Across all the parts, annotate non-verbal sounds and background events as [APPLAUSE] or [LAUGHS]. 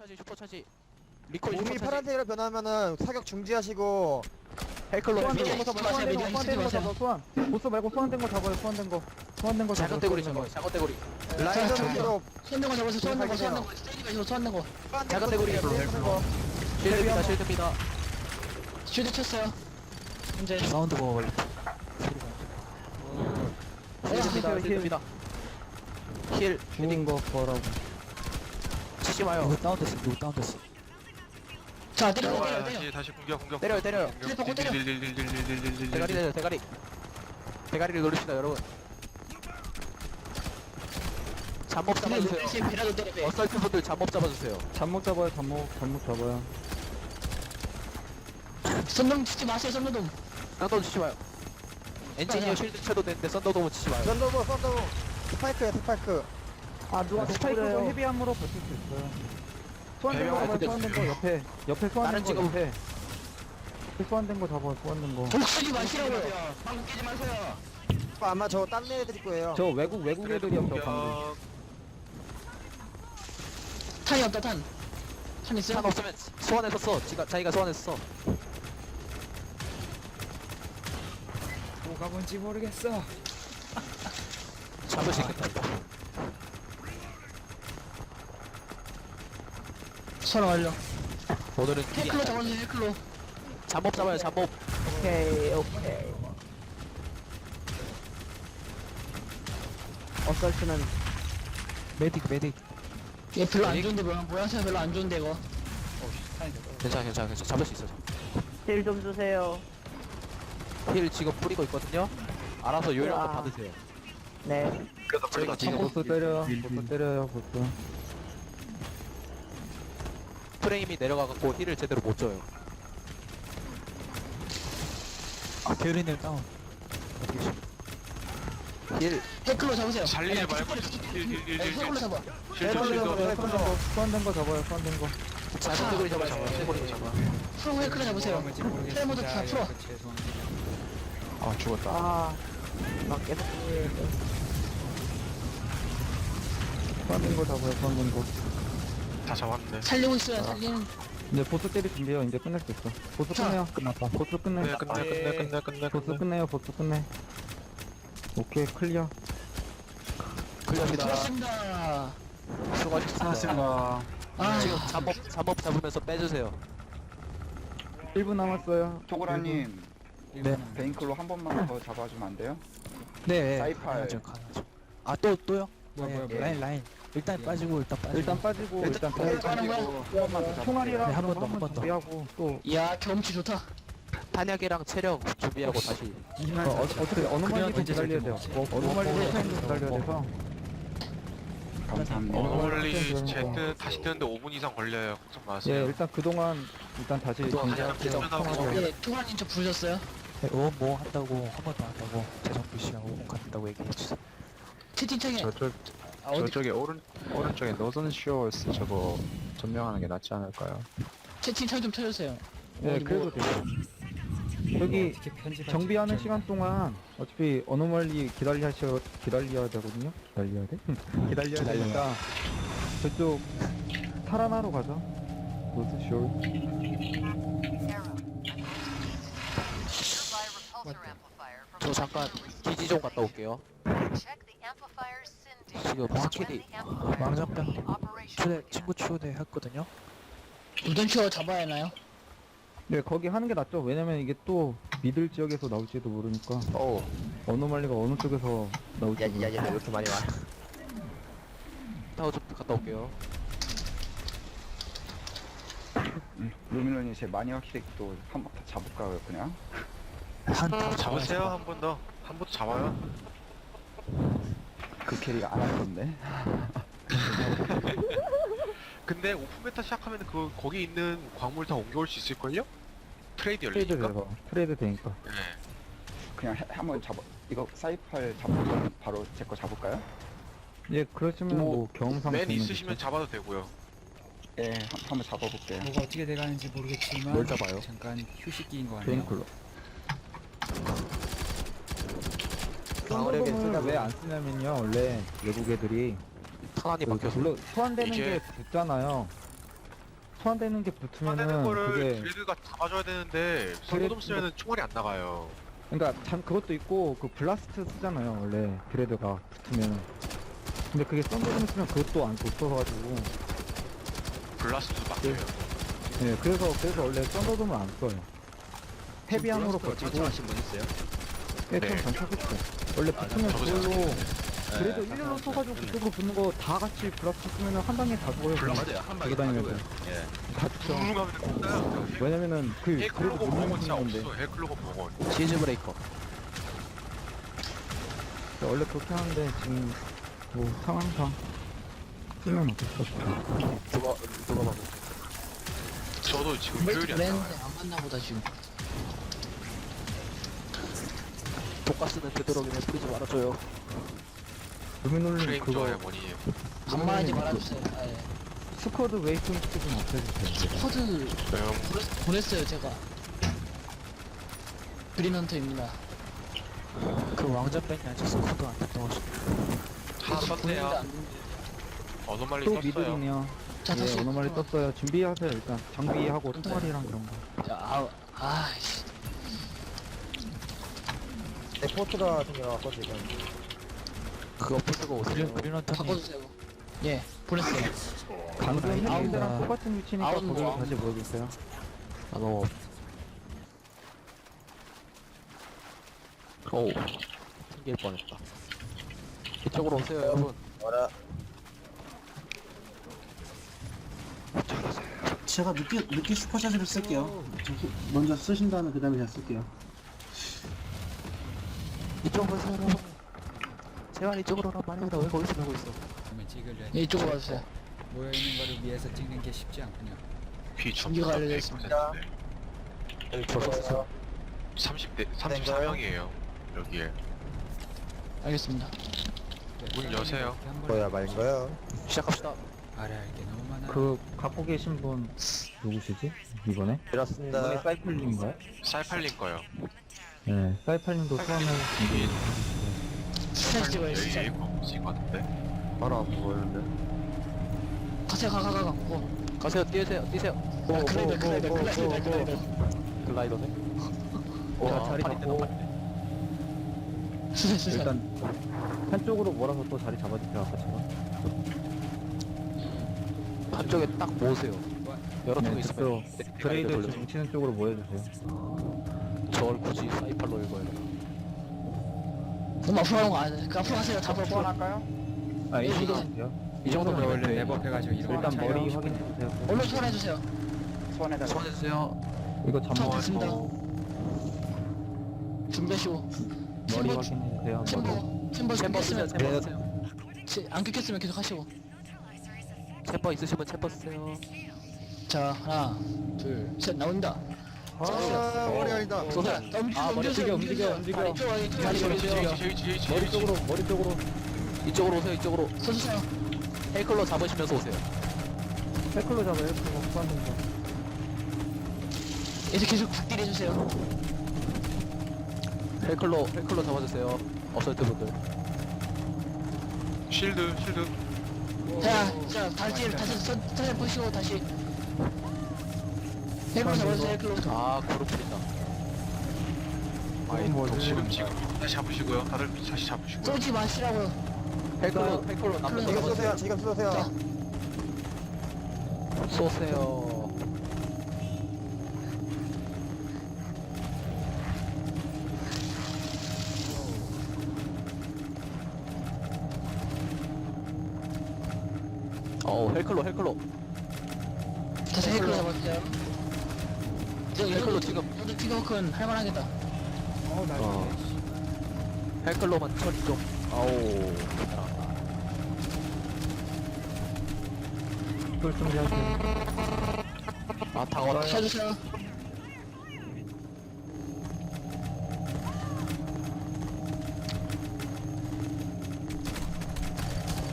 슈퍼차지 슈퍼 차지. 리콜 몸이 슈퍼차지. 파란색으로 변하면은 사격 중지하시고 헬클로 소환된 헬클로 거 잡아, 소환된 거, 소환된 거 잡아, 소환. 보스 말고 소환된 거 잡아요, 소환된 거. 소환된 거 잡아요. 작은 잡아 작은 떼구리. 라이더 자, 쪽으로 소환된 거 잡아서 소환된 거. 소환된 거. 스테이지가 있어 소환된 거. 작은 떼구리. 실드입니다 실드입니다 쉴드 쳤어요. 현재 사운드 보고 걸리 실드입니다 힐, 힐. 죽은 거 거라고. 치지 마요. 누구 다운됐어 누구 다운됐어. 자 때려 때려 아, 때려 다시 다시 공격 공격. 때려요 때려요. 때려 때려 대가리 내려 대가리. 대가리를 노립시다 여러분. 근데 잡아주세요. 루시의 배라도 때려 배 어설트 분들 잠못 잡아주세요. 잠못 잡아요, 잠못, 잠못 잡아요. 선동 치지 마세요 선동. 썬더도 치지 마요. 엔지니어 실드 쳐도 되는데 썬더도 치지 마요. 썬더보 썬더보 스파이크야 스파이크 아, 누가 스파이크도 헤비함으로 버틸 수 있어요. 소환된 거 잡아요, 때 소환된 거. 옆에. 옆에 소환된 거. 옆에. 옆에 소환된 거 잡아요, 소환된 거. 복수지 마시라고요 방금 깨지 마세요 아마 저딴 애들일 거예요 저 외국, 외국 애들이요, 저 방금. 탄이 없다 탄 탄 있어요? 탄 없으면 소환해서 써 지가, 자기가 소환해서 써 뭐가 뭔지 모르겠어 잡을 수 있겠다 선호 완료 오늘은 길이 헬클로 잡아주세요 헬클로. 잠못 잡아요 잠못 오케이, 오케이. 어설트는 메딕 메딕. 얘 별로 안 좋은데 뭐야? 모양새가 별로 안 좋은데 이거. 괜찮아 괜찮아 괜찮아. 잡을 수 있어 힐좀 주세요. 힐 지금 뿌리고 있거든요. 알아서 요령만 아. 받으세요. 네. 저희가 지금 보스 때려요, 보스 때려요, 보스. 프레임이 내려가갖고 힐을 제대로 못 줘요. 아 게으리님 다운. 힐. 헬클로 잡으세요. 살리지 아니, 말고 딜딜딜딜 헬클로 잡아. 실드 소환된 거, 실드 거, 잡아요, 소환된 거. 작은 떼구리 잡아요 작은 떼구리 잡아. 프로 헬클로 잡으세요. 프레모드 다 풀어. 아 죽었다. 아, 막 계속. 소환된 거 잡아요, 소환된 거. 다 잡았네 살리고 있어요 살리는 이제 보스 때릴 준비해요. 이제 끝낼 수 있어. 보스 자. 끝내요. 끝났다. 보스 끝내. 끝내 끝내 끝내 끝내 끝내 보스 끝내 끝내요. 보스 끝내. 오케이 클리어. 클리어입니다 수고하셨습니다 수고하셨습니다 아 지금 잠업 잠업 잡으면서 빼주세요 1분 남았어요. 토고라님 네. 베인클로 한 번만 더 잡아주면 안 돼요? 네 사이팔. 가능하죠 가능하죠 아또 또요? 뭐야, 뭐야, 네, 뭐야. 라인 라인 일단 빠지고 일단 빠지고 일단 빠지고 일단 잡아주세요. 총알이랑 네, 한번 더, 거 한번 더. 준비하고 또 이야 경치 좋다 탄약이랑 체력 준비하고 다시 어, 어, 어떻게 어느 그래야 말리도 언제 기다려야 돼요. 뭐, 어느 말리도 타임도 기다려야 돼서. 감사합니다. 그런 거. 제트 다시 뜨는데 5분 이상 걸려요 걱정 예, 마세요 일단 그동안 일단 다시 그동안 준비하고 그냥 하고. 예 투관님 저 부르셨어요? 어, 뭐 한다고 한 번 더 한다고 재정비 씨하고 간다고 얘기해 주세요 채팅창에 저쪽 아 어디 저쪽에 오른 오른쪽에 노선 쇼스 저거 점령하는 게 낫지 않을까요? 채팅창 좀 쳐주세요 예, 어디 그래도 뭐- 돼요. 여기 정비하는 시간 동안 어차피 어느 멀리 기다려야 기다려야 되거든요. 기다려야 돼? 기다려야 되니까 저쪽 탈환하러 가자. 노스쇼. 저 잠깐 기지 좀 갔다 올게요 지금 확실히 망장병 초대 친구 초대 했거든요. 무던쇼 잡아야 하나요? 네, 거기 하는 게 낫죠. 왜냐면 이게 또 미들 지역에서 나올지도 모르니까. 오 어느 멀리가 어느 쪽에서 나올지 모르니까. 야야야 왜 이렇게 많이 와. 타워 좀 갔다 올게요. 루미노님 제 마니 확실히 또 한번더 잡을까요 그냥? 한다 잡으세요 한번 더. 한번더 잡아요 그 캐리 안할 건데. [LAUGHS] 근데 오픈 메타 시작하면 그 거기 있는 광물 다 옮겨올 수 있을걸요? 트레이드 트레이드 열리니까 돼서 트레이드 되니까. 네. 그냥 해- 한번 잡아. 이거 사이팔 잡고 바로 제 거 잡을까요? 예, 그러시면 뭐, 뭐 경험상 맨 있으시면 거죠. 잡아도 되고요 예, 한- 한번 잡아볼게요. 뭐가 어떻게 돼가는지 모르겠지만 뭘 잡아요? 잠깐 휴식기인 것 같네요. 베인쿨러. 방어력에 썬더돔을 왜안 쓰냐면요, 원래 외국 애들이 탄환이 그 막혀서 물론 소환되는 이게- 게 됐잖아요. 소환되는 게 소환되는 붙으면은 거를 그게 드레드가 잡아줘야 되는데 썬더돔 쓰면은 총알이 안 나가요. 그러니까 잠 그것도 있고 그 블라스트 쓰잖아요 원래 드레드가 붙으면 근데 그게 썬더돔 쓰면 그것도 안 붙어가지고 블라스트도 막혀요. 예 그래서 그래서 원래 썬더돔을 안 써요 헤비함으로 버티고 전하신 분 있어요? 예, 좀 네. 장착했죠. 원래 붙으면 저보지 그걸로 그래도 일렬로 써가지고 그쪽으로 붙는 거 다 같이 블라스트 쓰면 은 한 방에 다 죽어요. 그냥 한 방에 다니면서 다 죽죠. 붕 하면 끝나요. 왜냐면은 그 그래도 헬클로거 못 진짜 건데. 없어. 헬클로거 먹어. 시즈 브레이커. 원래 그렇게 하는데 지금 뭐 상황상 쓰면 어쩔 수 없죠 누가 누가 봐도. 저도 지금 효율이 안 나와요. 안 맞나 보다 지금 독가스는 되도록이면 뿌리지 말아줘요. 프레임 그거 저의. 반말하지 말아주세요. 아, 예. 스쿼드 웨이팅 스좀 없애주세요. 코드 음, 보냈- 보냈어요 제가. 그린헌터입니다. 그 왕자팬이 아직 스쿼드 안 됐다고 보냈는데 썼네요. 안 됐는데. 어노말리 또 썼어요. 미들이네요. 자 예 다시 어노말리 떴어요. 준비하세요 일단. 장비하고 통화리랑 그런 거. 자, 아우 아이씨 네, 포트가 생겨갖고 지금. 그거 부수고 오세요. 그린 그린런턴이 바꿔주세요 예 보냈어요 방금 아웃이다. 데랑 똑같은 위치니까 아웃 거기로 뭐. 다시 모여주세요 아 너무. 오. 튕길 뻔했다. 이쪽으로 오세요 여러분. 뭐라? 제가 늦게 늦게 슈퍼샷을 쓸게요. 저 후- 먼저 쓰신 다음에 그 다음에 제가 쓸게요. 이쪽으로 오세요 여러분. 제발 이쪽으로 오란 말입니다. 왜 거기서 보고 있어? 그러면 찍으려 예 이쪽으로 와주세요 모여 있는 거를 위해서 찍는 게 쉽지 않군요. 비 전기가 점수가 알려졌습니다. 100%인데 벌써 쓰죠. 30대 된가요? 34명이에요. 여기에 알겠습니다 문 여세요. 뭐야? 시작합시다. 게 너무 많아. 그 갖고 계신 분 누구시지? 이번에? 이렇습니다. 이번에 사이클님인가요? 쌀팔린 거요. 네 사이클님도 소환을 준비 스타일 찍어요 여기 진짜 같은데. 바로 안 보이는데. 가세요 가가가 고. 가세요 뛰세요 뛰세요. 아, 클라이더 클라이더 클라이더 클라이더. 글라이더네. [LAUGHS] 자 와, 자리 팔이 잡고. 수세 수세 [LAUGHS] 일단 한쪽으로 몰아서 또 자리 잡아주세요 아까처럼 한쪽에 딱 모으세요. 여러 명네 있으면 됐어요 그레이드 정치는 쪽으로 모여주세요 저걸 굳이 사이팔로 읽어요. 너무 앞으로 가는 거 아니에요 그 앞으로 가세요 다 앞으로 소환할까요? 아 예, 이 이거- 정도면 이 정도면 원래 원래 랩업해가지고 이런 일단 거 머리 차이하고 확인해 주세요 얼른 소환해 주세요 소환해달라. 손해주세요. 이거 처음 잠깐 됐습니다 준비하시고 머리 챔버 확인해 주세요 머리. 챔버 챔버 챔버 쓰세요. 꼈으면 챔버 쓰세요. 치- 안 꼈으면 계속 하시고 챔버 있으시면 챔버 쓰세요. 자 하나 둘 셋 나온다 아, 머리 아니다. 자 움직여 아, 머리 움직여 움직여, 움직여. 다리 움직여. 머리 쪽으로 머리 쪽으로 이쪽으로 오세요. 이쪽으로. 서주세요 헤이클로 잡으시면서 오세요. 태클로 잡아요 그거 소환된 거 이제 계속 닭딜 해주세요 헬클로 헬클로 잡아주세요. 어설트 분들. 실드 실드. 자, 자, 다시, 다시, 선, 선을 보시고, 다시. 헬클로 잡아주세요, 헬클로. 아 그룹 풀린다. 아이 뭐 지금 지금 다시 잡으시고요. 다들 다시 잡으시고요. 쏘지 마시라고요. 헬클로 헬클로 남는 거 지금 쏘세요. 지금 쏘세요. 자. 쏘세요. 어 헬클로 헬클로 다시 헬클로 잡아주세요. 저, 이 헬클로 정도, 지금 이 정도 피겨워크는 할만하겠다. 어. 헬클로만 처리 좀 아오 그걸 준비하세요 아 당황 쳐주세요.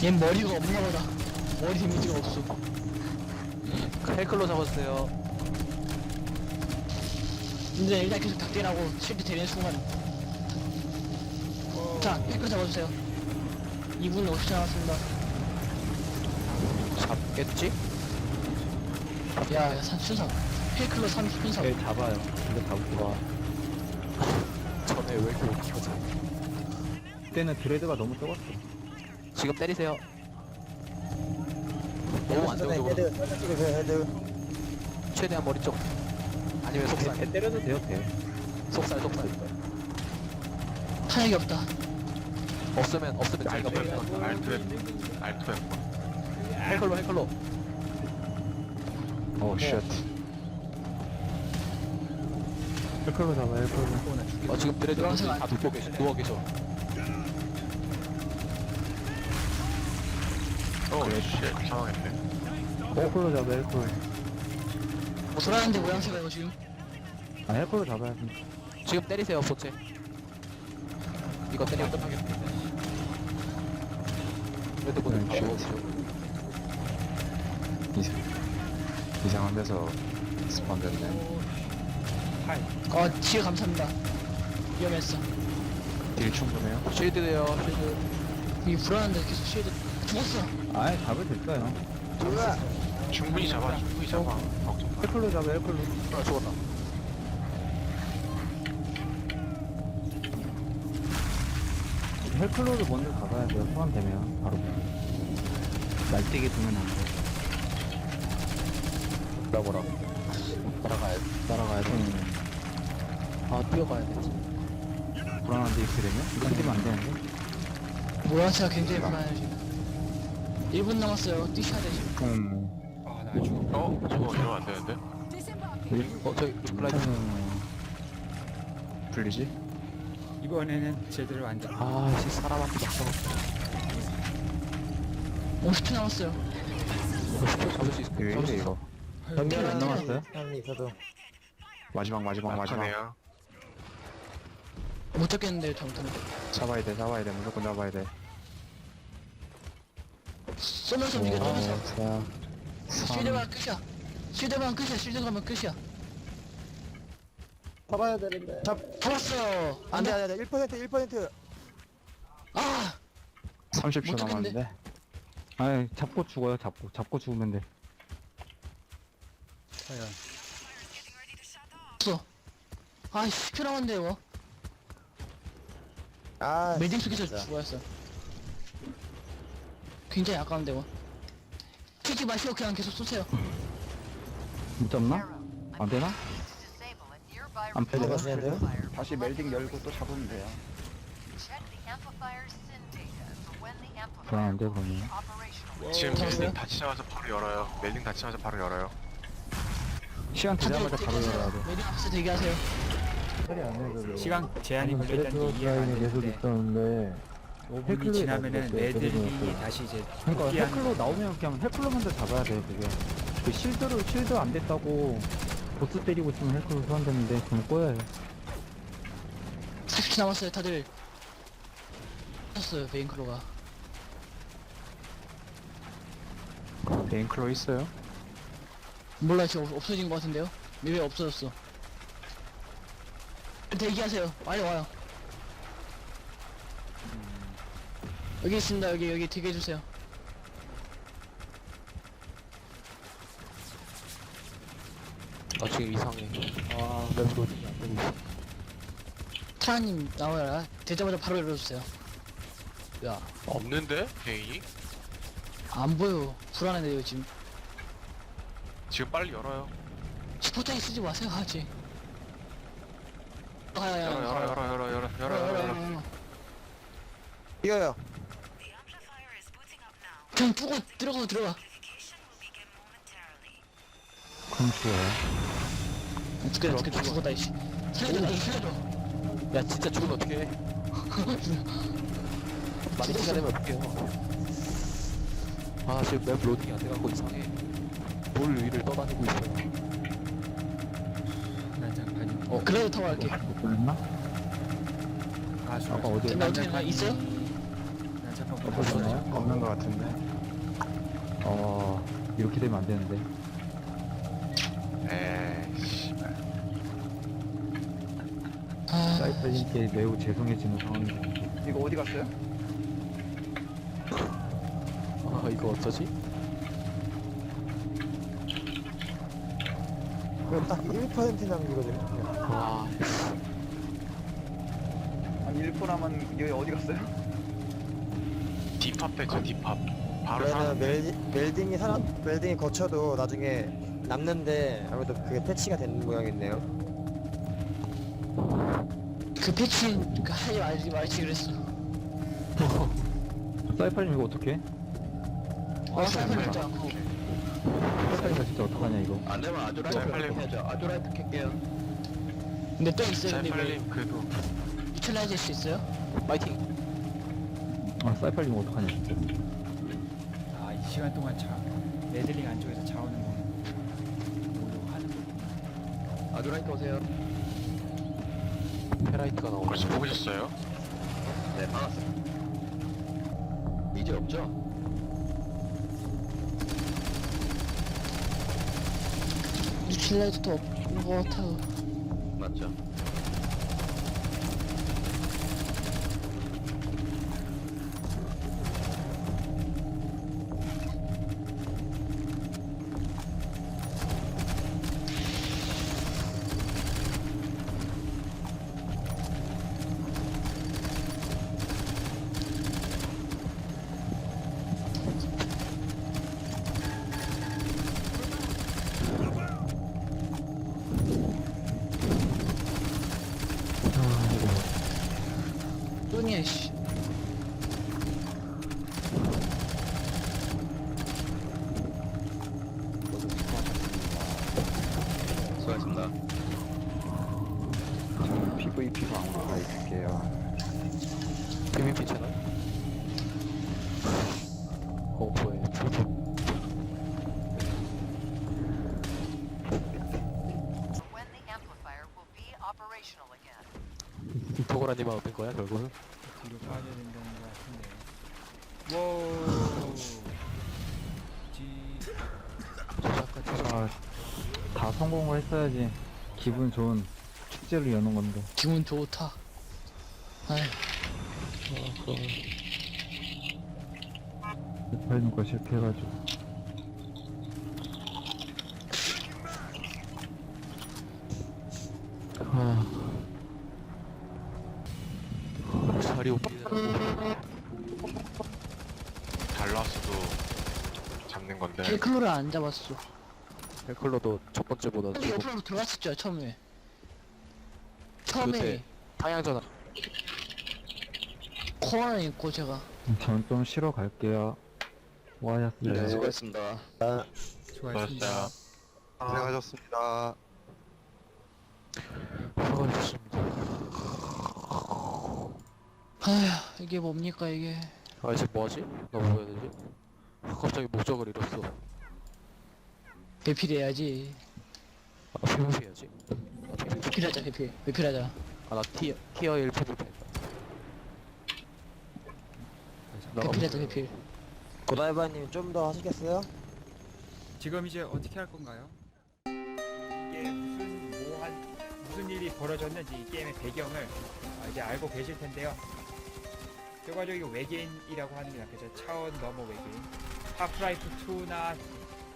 얜 머리가 없나 보다. 머리 데미지가 없어. 헬클로 잡았어요 근데 일단 계속 닭딜하고 실드 되는 순간. 자, 헬클로 잡아주세요. 2분 50초 남았습니다. 잡겠지? 야, 야, 산- 순서. 헬클로 3 순서. 네, 잡아요. 근데 잡을게요. 전에 왜 이렇게 못 키워져? 그때는 드레드가 너무 적었어. 지금 때리세요. 너무 헤드, 헤드 찍으세요, 헤드. 최대한 머리 쪽. 아니면 속살. 배 때려도 돼요, 배. 속살 속살. 탄약이 없다. 없으면 없으면 제가 알트 버려. 웹 알트 웹 알트 웹 헬컬로 헬컬로. 오 쉣. 헬클로 잡아요, 헬클로. 어 지금 드레드 다 눕고 계셔. 누워 계셔. 오 쉣 상황했네 헬클로 잡아요, 헬클로. 돌아가는데 모양새가 이거 지금. 아, 헬클로 잡아야 돼. 지금 때리세요 보체. 이거 때리면 끝나겠네. 네, 바로 쉣. 오세요. 이상 이상한 데서 스폰 됐네. 어, 지혜 감사합니다. 위험했어. 딜 충분해요? 쉴드돼요 쉴드. 이게 불안한데 계속 쉴드. 죽었어. 아예 잡을 됐어요. 충분히 잡아 충분히 잡아 걱정 마 헬클로 잡아요, 헬클로. 아 죽었다. 헬클로를 먼저 잡아야 돼요, 소환되면. 바로. 날뛰게 두면 안 돼. 뭐라고? 따라가야 따라가야 돼. 아 뛰어가야 되지. 불안한데, 이렇게 되면? 이렇게 되면 안 되는데? 모양새가 굉장히 불안해요 지금. 1분 남았어요. 뛰셔야 돼 지금. 음. 아, 나 죽어. 어? 저거 이러면 안 되는데? 어 저기 블라이드. 풀리지? 이번에는 제대로 안 잡. 아씨 사람한테 막혀갖 50초 남았어요. 이거 쉽게 잡을 수 있을 왜 이래. 이거? 전멸 안 남았어요? 형님, 저도. 마지막 마지막 마지막. 막하네요 못 잡겠는데요 잘못하면. 잡아야 돼 잡아야 돼 무조건 잡아야 돼. 쏘면서 움직여 쏘면서. 자, 쉴드만 끝이야. 쉴드만 끝이야. 쉴드 가면 끝이야. 잡아야 되는데. 잡, 잡았어. 안 돼, 안 돼, 안 돼. 1%, 1%. 아, 30초 못 잡겠는데? 남았는데. 아예 잡고 죽어요, 잡고. 잡고 죽으면 돼. 없어. 아, 10초 남았는데 이거. 아, 매딩 속에서 진짜. 죽어였어. 굉장히 아까운데 이거. 튀지 마시고 그냥 계속 쏘세요. 못 잡나? 안 되나? 안? 잡았는데요? 다시 멜딩 열고 또 잡으면 돼요. 불안한데, 그러면. 지금 잡았어요? 멜링 닫히자마자 바로 열어요 멜링 닫히자마자 바로 열어요 시간 되자마자 바로. 열어야 돼. 매딩 앞에서 대기하세요. 시간 제한이 걸려있다는 게 이해가 안 되는데 있었는데 5분이 지나면은 애들이 다시 이제 그러니까 헬클로 나오면 그냥 헬클로 먼저 잡아야 돼 그게 그 실드로 실드 안 됐다고 보스 때리고 있으면 헬클로 소환되는데 그럼 꼬여요 40초 남았어요. 다들. 쳤어요. 베인클로가. 베인클로 있어요? 몰라 지금 없- 없어진 것 같은데요? 왜 없어졌어? 대기하세요. 빨리 와요. 여기 있습니다. 여기 여기 대기해 주세요. 아 지금 이상해. 아 맵으로 안 되고 있어. 타라님 나와라. 되자마자 바로 열어주세요. 야 없는데? 베인이? 안 보여. 불안해요 지금. 지금 빨리 열어요 스포타기 쓰지 마세요 아직. 가야 열어 열어 열어 열어 열어 열어 열어 열어 열어. 뛰어요. 그냥 뚫고 들어가 들어가. 그럼 죽어요 어떻게 어떻게 죽었다 이씨. 살려줘 나 살려줘. 야 진짜 죽으면 어떡해. [LAUGHS] 많이 시간 되면 어떡해요. 아 지금 맵 로딩이 안 돼갖고 이상해. 돌 위를 떠다니고 있어요. 난장판이. 어 그래도 타고 갈게. 못 걸렸나? 아. 아까 어디 근데 어떻게 있어요? 난장판 못 없었나요? 없는 것 같은데. 어 이렇게 되면 안 되는데 에이씨 아, 사이퍼님께 매우 죄송해지는 상황인데 이거 어디 갔어요? 아 이거 어쩌지? 그럼 딱 1% 남기거든요. 와 아니 1% 남은 여기 어디 갔어요? 딥합 됐죠 딥합 바로 그러면 사 멜, 멜딩이 사람 멜딩이 거쳐도 나중에 남는데 아무래도 그게 패치가 되는 모양이네요. 그 패치 그 하지 말지 말지 그랬어. [LAUGHS] 사이팔님 이거 어떡해? 아 사이클도 않고 사이팔님 진짜 어떡하냐 이거? 안 되면 아주라이트 잘 팔림. 해야죠. 아주라이트 켤게요. 근데 또 있어요 잘 근데 왜? 팔림 그래도. 유틸라이즈 할수 있어요? 파이팅. 아 사이팔님 이거 어떡하냐 아, 이 시간 동안 자, 레들링 안쪽에서 자오는 거. 모두 하는 거. 아주라이트 오세요 페라이트가 나오네 벌써 보셨어요? 네 반갑습니다 이제 없죠? 유틸라이즈도 없는 것 같아요 맞죠 도고라님만 얻은 거야 결국은? 뒤로 빠져야 된다는 거 같은데. 와우. 지. 아, 다 성공을 했어야지 기분 좋은 축제를 여는 건데 기분 좋다 아휴 사이팔님 거 실패해가지고 자 달라스도 잡는 건데. 헬클로를 안 잡았어. 헬클러도 첫 번째보다 근데 조금 옆으로 들어갔었죠 처음에. 처음에. 요새 방향전환. 코어에 있고 제가. 전좀 쉬러 갈게요. 수고하셨어요 네 수고했습니다. 수고하셨습니다. 고생하셨습니다. 수고하셨습니다. 아휴 이게 뭡니까 이게 아 이제 뭐하지? 나 뭐 해야 되지? 갑자기 목적을 잃었어 배필해야지 아 PVP 해야지 배필하자 배필 배필하자 아나 티어 티어 1 PVP 나가 배필하자 배필 고다이바님 좀 더 하시겠어요? 지금 이제 어떻게 할 건가요? 이게 무슨 뭐한 무슨 일이 벌어졌는지 이 게임의 배경을 아, 이제 알고 계실 텐데요. 결과적으로 외계인이라고 하는 게 낫겠죠. 차원 넘어 외계인. 하프라이프 2나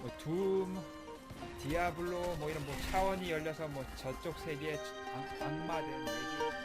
뭐 둠, 디아블로 뭐 이런 뭐 차원이 열려서 뭐 저쪽 세계의 악, 악마된 외계인